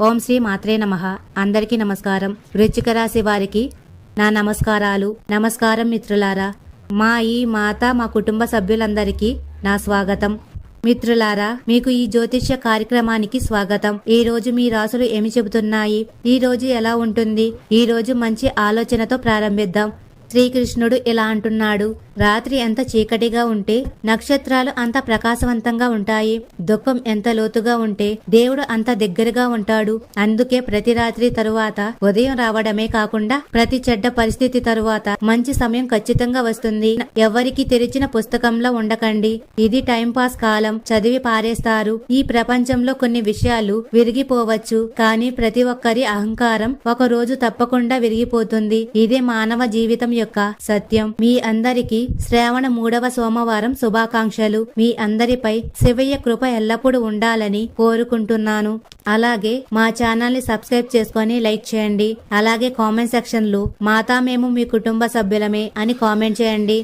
ఓం శ్రీ మాత్రే నమ. అందరికీ నమస్కారం. వృచ్చిక రాశి వారికి నా నమస్కారాలు. నమస్కారం మిత్రులారా. మా ఈ మాత మా కుటుంబ సభ్యులందరికీ నా స్వాగతం. మిత్రులారా మీకు ఈ జ్యోతిష్య కార్యక్రమానికి స్వాగతం. ఈ రోజు మీ రాసులు ఏమి చెబుతున్నాయి? ఈ రోజు ఎలా ఉంటుంది? ఈ రోజు మంచి ఆలోచనతో ప్రారంభిద్దాం. శ్రీకృష్ణుడు ఇలా అంటున్నాడు. రాత్రి ఎంత చీకటిగా ఉంటే నక్షత్రాలు అంత ప్రకాశవంతంగా ఉంటాయి. దుఃఖం ఎంత లోతుగా ఉంటే దేవుడు అంత దగ్గరగా ఉంటాడు. అందుకే ప్రతి రాత్రి తరువాత ఉదయం రావడమే కాకుండా ప్రతి చెడ్డ పరిస్థితి తరువాత మంచి సమయం ఖచ్చితంగా వస్తుంది. ఎవరికి తెరిచిన పుస్తకంలో ఉండకండి. ఇది టైం పాస్ కాలం. చదివి పారేస్తారు. ఈ ప్రపంచంలో కొన్ని విషయాలు విరిగిపోవచ్చు. కానీ ప్రతి ఒక్కరి అహంకారం ఒక రోజు తప్పకుండా విరిగిపోతుంది. ఇదే మానవ జీవితం యొక్క సత్యం. మీ అందరికీ శ్రావణ మూడవ సోమవారం శుభాకాంక్షలు. మీ అందరిపై శివయ్య కృప ఎల్లప్పుడూ ఉండాలని కోరుకుంటున్నాను. అలాగే మా ఛానల్ని సబ్స్క్రైబ్ చేసుకొని లైక్ చేయండి. అలాగే కామెంట్ సెక్షన్లో మాతా మేము మీ కుటుంబ సభ్యులమే అని కామెంట్ చేయండి.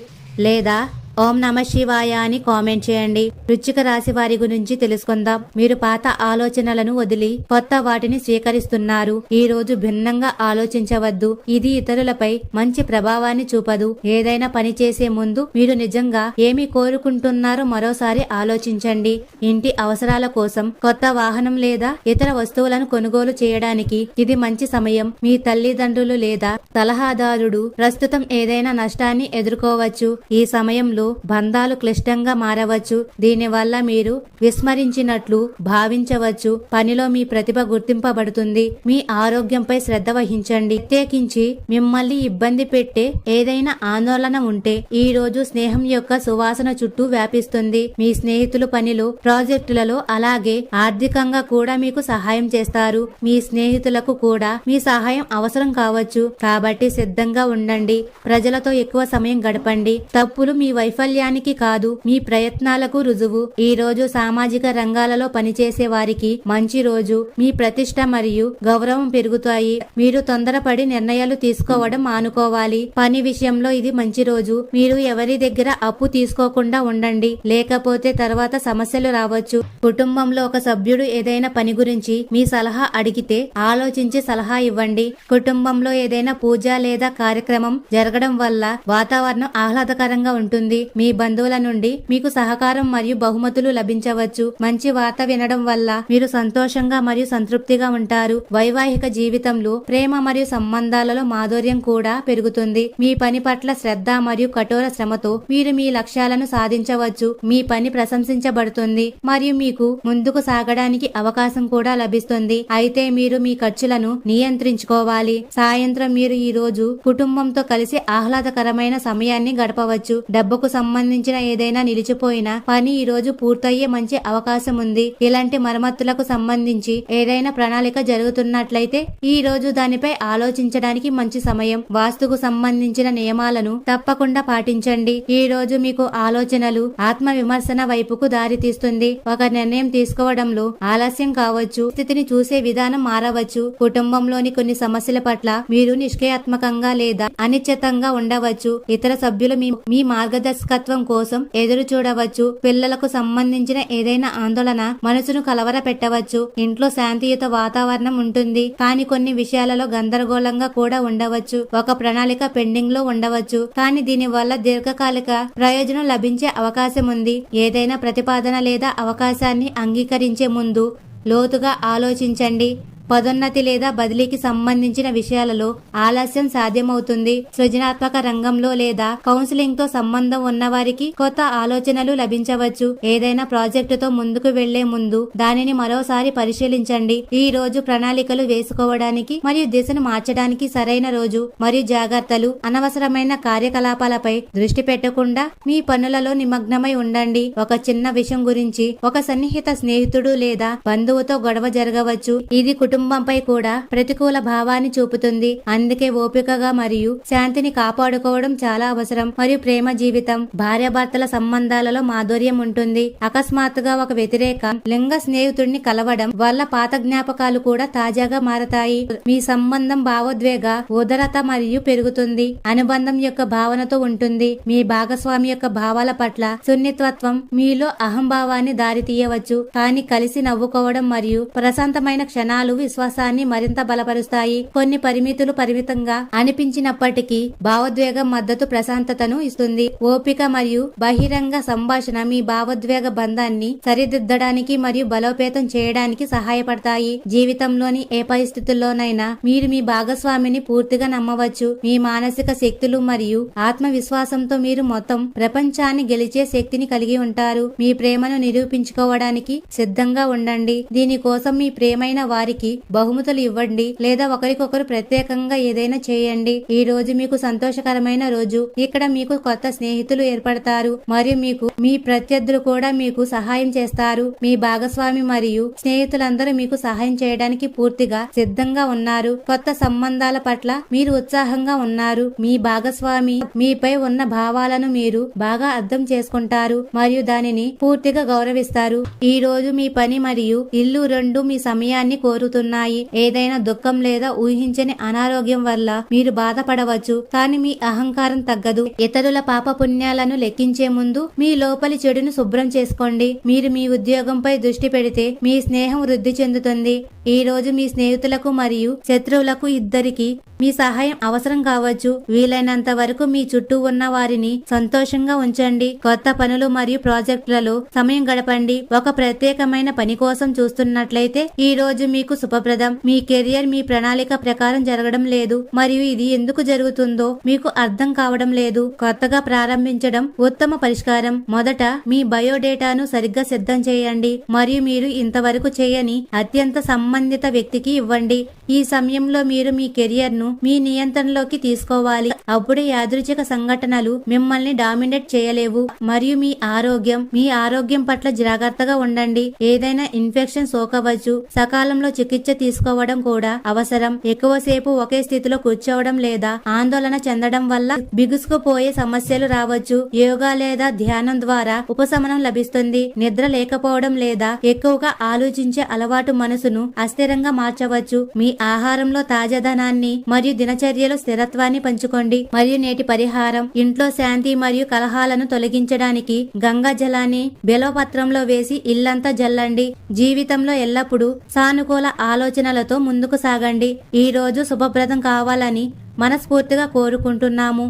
లేదా ఓం నమ శివాయ అని కామెంట్ చేయండి. వృచ్చిక రాశి వారి గురించి తెలుసుకుందాం. మీరు పాత ఆలోచనలను వదిలి కొత్త వాటిని స్వీకరిస్తున్నారు. ఈ రోజు భిన్నంగా ఆలోచించవద్దు. ఇది ఇతరులపై మంచి ప్రభావాన్ని చూపదు. ఏదైనా పని చేసే ముందు మీరు నిజంగా ఏమి కోరుకుంటున్నారో మరోసారి ఆలోచించండి. ఇంటి అవసరాల కోసం కొత్త వాహనం లేదా ఇతర వస్తువులను కొనుగోలు చేయడానికి ఇది మంచి సమయం. మీ తల్లిదండ్రులు లేదా సలహాదారుడు ప్రస్తుతం ఏదైనా నష్టాన్ని ఎదుర్కోవచ్చు. ఈ సమయంలో బంధాలు క్లిష్టంగా మారవచ్చు. దీనివల్ల మీరు విస్మరించినట్లు భావించవచ్చు. పనిలో మీ ప్రతిభ గుర్తింపబడుతుంది. మీ ఆరోగ్యంపై శ్రద్ధ వహించండి. ప్రత్యేకించి మిమ్మల్ని ఇబ్బంది పెట్టే ఏదైనా ఆందోళన ఉంటే ఈ రోజు స్నేహం యొక్క సువాసన చుట్టూ వ్యాపిస్తుంది. మీ స్నేహితులు పనిలో ప్రాజెక్టులలో అలాగే ఆర్థికంగా కూడా మీకు సహాయం చేస్తారు. మీ స్నేహితులకు కూడా మీ సహాయం అవసరం కావచ్చు. కాబట్టి సిద్ధంగా ఉండండి. ప్రజలతో ఎక్కువ సమయం గడపండి. తప్పులు మీ వైఫల్యానికి కాదు మీ ప్రయత్నాలకు రుజువు. ఈ రోజు సామాజిక రంగాలలో పనిచేసే వారికి మంచి రోజు మీ ప్రతిష్ట మరియు గౌరవం పెరుగుతాయి. మీరు తొందరపడి నిర్ణయాలు తీసుకోవడం మానుకోవాలి. పని విషయంలో ఇది మంచి రోజు. మీరు ఎవరి దగ్గర అప్పు తీసుకోకుండా ఉండండి. లేకపోతే తర్వాత సమస్యలు రావచ్చు. కుటుంబంలో ఒక సభ్యుడు ఏదైనా పని గురించి మీ సలహా అడిగితే ఆలోచించి సలహా ఇవ్వండి. కుటుంబంలో ఏదైనా పూజ లేదా కార్యక్రమం జరగడం వల్ల వాతావరణం ఆహ్లాదకరంగా ఉంటుంది. మీ బంధువుల నుండి మీకు సహకారం మరియు బహుమతులు లభించవచ్చు. మంచి వార్త వినడం వల్ల మీరు సంతోషంగా మరియు సంతృప్తిగా ఉంటారు. వైవాహిక జీవితంలో ప్రేమ మరియు సంబంధాలలో మాధుర్యం కూడా పెరుగుతుంది. మీ పని పట్ల శ్రద్ధ మరియు కఠోర శ్రమతో మీరు మీ లక్ష్యాలను సాధించవచ్చు. మీ పని ప్రశంసించబడుతుంది మరియు మీకు ముందుకు సాగడానికి అవకాశం కూడా లభిస్తుంది. అయితే మీరు మీ ఖర్చులను నియంత్రించుకోవాలి. సాయంత్రం మీరు ఈ రోజు కుటుంబంతో కలిసి ఆహ్లాదకరమైన సమయాన్ని గడపవచ్చు. డబ్బుకు సంబంధించిన ఏదైనా నిలిచిపోయిన పని ఈ రోజు పూర్తయ్యే మంచి అవకాశం ఉంది. ఇలాంటి మరమ్మతులకు సంబంధించి ఏదైనా ప్రణాళిక జరుగుతున్నట్లయితే ఈ రోజు దానిపై ఆలోచించడానికి మంచి సమయం. వాస్తుకు సంబంధించిన నియమాలను తప్పకుండా పాటించండి. ఈ రోజు మీకు ఆలోచనలు ఆత్మ విమర్శన వైపుకు దారి తీస్తుంది. ఒక నిర్ణయం తీసుకోవడంలో ఆలస్యం కావచ్చు స్థితిని చూసే విధానం మారవచ్చు కుటుంబంలోని కొన్ని సమస్యల పట్ల మీరు నిష్క్రియాత్మకంగా లేదా అనిశ్చితంగా ఉండవచ్చు. ఇతర సభ్యులు మీ మీ మార్గదర్శకత్వం కోసం ఎదురు చూడవచ్చు. పిల్లలకు సంబంధించిన ఏదైనా ఆందోళన మనసును కలవర పెట్టవచ్చు ఇంట్లో శాంతియుత వాతావరణం ఉంటుంది. కానీ కొన్ని విషయాలలో గందరగోళంగా కూడా ఉండవచ్చు. ఒక ప్రణాళిక పెండింగ్లో ఉండవచ్చు. కానీ దీని వల్ల దీర్ఘకాలిక ప్రయోజనం లభించే అవకాశం ఉంది. ఏదైనా ప్రతిపాదన లేదా అవకాశాన్ని అంగీకరించే ముందు లోతుగా ఆలోచించండి. పదోన్నతి లేదా బదిలీకి సంబంధించిన విషయాలలో ఆలస్యం సాధ్యమవుతుంది. సృజనాత్మక రంగంలో లేదా కౌన్సిలింగ్తో సంబంధం ఉన్నవారికి కొత్త ఆలోచనలు లభించవచ్చు. ఏదైనా ప్రాజెక్టుతో ముందుకు వెళ్ళే ముందు దానిని మరోసారి పరిశీలించండి. ఈ రోజు ప్రణాళికలు వేసుకోవడానికి మరియు దిశను మార్చడానికి సరైన రోజు మరియు జాగ్రత్తలు అనవసరమైన కార్యకలాపాలపై దృష్టి పెట్టకుండా మీ పనులలో నిమగ్నమై ఉండండి. ఒక చిన్న విషయం గురించి ఒక సన్నిహిత స్నేహితుడు లేదా బంధువుతో గొడవ జరగవచ్చు. ఇది కుటుంబంపై కూడా ప్రతికూల భావాన్ని చూపుతుంది. అందుకే ఓపికగా మరియు శాంతిని కాపాడుకోవడం చాలా అవసరం. మరియు ప్రేమ జీవితం భార్యాభర్తల సంబంధాలలో మాధుర్యం ఉంటుంది. అకస్మాత్తుగా ఒక వ్యతిరేక లింగ స్నేహితుడిని కలవడం వల్ల పాత జ్ఞాపకాలు కూడా తాజాగా మారతాయి. మీ సంబంధం భావోద్వేగ ఉదరత మరియు పెరుగుతుంది. అనుబంధం యొక్క భావనతో ఉంటుంది. మీ భాగస్వామి యొక్క భావాల పట్ల సున్నితత్వం మీలో అహంభావాన్ని దారి తీయవచ్చు కానీ కలిసి నవ్వుకోవడం మరియు ప్రశాంతమైన క్షణాలు విశ్వాసాన్ని మరింత బలపరుస్తాయి. కొన్ని పరిమితులు పరిమితంగా అనిపించినప్పటికీ భావోద్వేగం మద్దతు ప్రశాంతతను ఇస్తుంది. ఓపిక మరియు బహిరంగ సంభాషణ మీ భావోద్వేగ బంధాన్ని సరిదిద్దడానికి మరియు బలోపేతం చేయడానికి సహాయపడతాయి. జీవితంలోని ఏ పరిస్థితుల్లోనైనా మీరు మీ భాగస్వామిని పూర్తిగా నమ్మవచ్చు. మీ మానసిక శక్తులు మరియు ఆత్మవిశ్వాసంతో మీరు మొత్తం ప్రపంచాన్ని గెలిచే శక్తిని కలిగి ఉంటారు. మీ ప్రేమను నిరూపించుకోవడానికి సిద్ధంగా ఉండండి. దీనికోసం మీ ప్రేమైన వారికి బహుమతులు ఇవ్వండి లేదా ఒకరికొకరు ప్రత్యేకంగా ఏదైనా చేయండి. ఈ రోజు మీకు సంతోషకరమైన రోజు. ఇక్కడ మీకు కొత్త స్నేహితులు ఏర్పడతారు. మరియు మీకు మీ ప్రత్యర్థులు కూడా మీకు సహాయం చేస్తారు. మీ భాగస్వామి మరియు స్నేహితులందరూ మీకు సహాయం చేయడానికి పూర్తిగా సిద్ధంగా ఉన్నారు. కొత్త సంబంధాల పట్ల మీరు ఉత్సాహంగా ఉన్నారు. మీ భాగస్వామి మీపై ఉన్న భావాలను మీరు బాగా అర్థం చేసుకుంటారు మరియు దానిని పూర్తిగా గౌరవిస్తారు. ఈ రోజు మీ పని మరియు ఇల్లు రెండు మీ సమయాన్ని కోరుతున్నాయి ఏదైనా దుఃఖం లేదా ఊహించని అనారోగ్యం వల్ల మీరు బాధపడవచ్చు. కానీ మీ అహంకారం తగ్గదు. ఇతరుల పాప పుణ్యాలను లెక్కించే ముందు మీ లోపలి చెడును శుభ్రం చేసుకోండి. మీరు మీ ఉద్యోగంపై దృష్టి పెడితే మీ స్నేహం వృద్ధి చెందుతుంది. ఈ రోజు మీ స్నేహితులకు మరియు శత్రువులకు ఇద్దరికి మీ సహాయం అవసరం కావచ్చు. వీలైనంత వరకు మీ చుట్టూ ఉన్న వారిని సంతోషంగా ఉంచండి. కొత్త పనులు మరియు ప్రాజెక్టులలో సమయం గడపండి. ఒక ప్రత్యేకమైన పని కోసం చూస్తున్నట్లయితే ఈ రోజు మీకు శుభప్రదం. మీ కెరియర్ మీ ప్రణాళిక ప్రకారం జరగడం లేదు. మరియు ఇది ఎందుకు జరుగుతుందో మీకు అర్థం కావడం లేదు. కొత్తగా ప్రారంభించడం ఉత్తమ పరిష్కారం. మొదట మీ బయోడేటాను సరిగ్గా సిద్ధం చేయండి. మరియు మీరు ఇంతవరకు చేయని అత్యంత సంబంధిత వ్యక్తికి ఇవ్వండి. ఈ సమయంలో మీరు మీ కెరియర్ను మీ నియంత్రణలోకి తీసుకోవాలి. అప్పుడే యాదృచ్ఛిక సంఘటనలు మిమ్మల్ని డామినేట్ చేయలేవు. మరియు మీ ఆరోగ్యం మీ ఆరోగ్యం పట్ల జాగ్రత్తగా ఉండండి. ఏదైనా ఇన్ఫెక్షన్ సోకవచ్చు. సకాలంలో చికిత్స తీసుకోవడం కూడా అవసరం. ఎక్కువసేపు ఒకే స్థితిలో కూర్చోవడం లేదా ఆందోళన చెందడం వల్ల బిగుసుకుపోయే సమస్యలు రావచ్చు. యోగా లేదా ధ్యానం ద్వారా ఉపశమనం లభిస్తుంది. నిద్ర లేకపోవడం లేదా ఎక్కువగా ఆలోచించే అలవాటు మనసును అస్థిరంగా మార్చవచ్చు. మీ ఆహారంలో తాజాదనాన్ని మరియు దినచర్యలో స్థిరత్వాన్ని పంచుకోండి. మరియు నేటి పరిహారం ఇంట్లో శాంతి మరియు కలహాలను తొలగించడానికి గంగా జలాన్ని బెలవపత్రంలో వేసి ఇల్లంతా జల్లండి. జీవితంలో ఎల్లప్పుడూ సానుకూల ఆలోచనలతో ముందుకు సాగండి. ఈరోజు శుభప్రదం కావాలని మనస్ఫూర్తిగా కోరుకుంటున్నాము.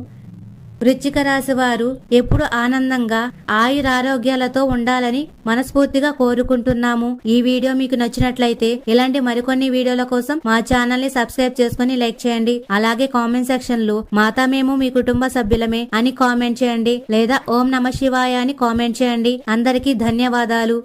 వృచ్చిక రాశి వారు ఎప్పుడు ఆనందంగా ఆయురారోగ్యాలతో ఉండాలని మనస్ఫూర్తిగా కోరుకుంటున్నాము. ఈ వీడియో మీకు నచ్చినట్లయితే ఇలాంటి మరికొన్ని వీడియోల కోసం మా ఛానల్ని సబ్స్క్రైబ్ చేసుకుని లైక్ చేయండి. అలాగే కామెంట్ సెక్షన్లో మాతా మేము మీ కుటుంబ సభ్యులమే అని కామెంట్ చేయండి. లేదా ఓం నమ శివాయ అని కామెంట్ చేయండి. అందరికీ ధన్యవాదాలు.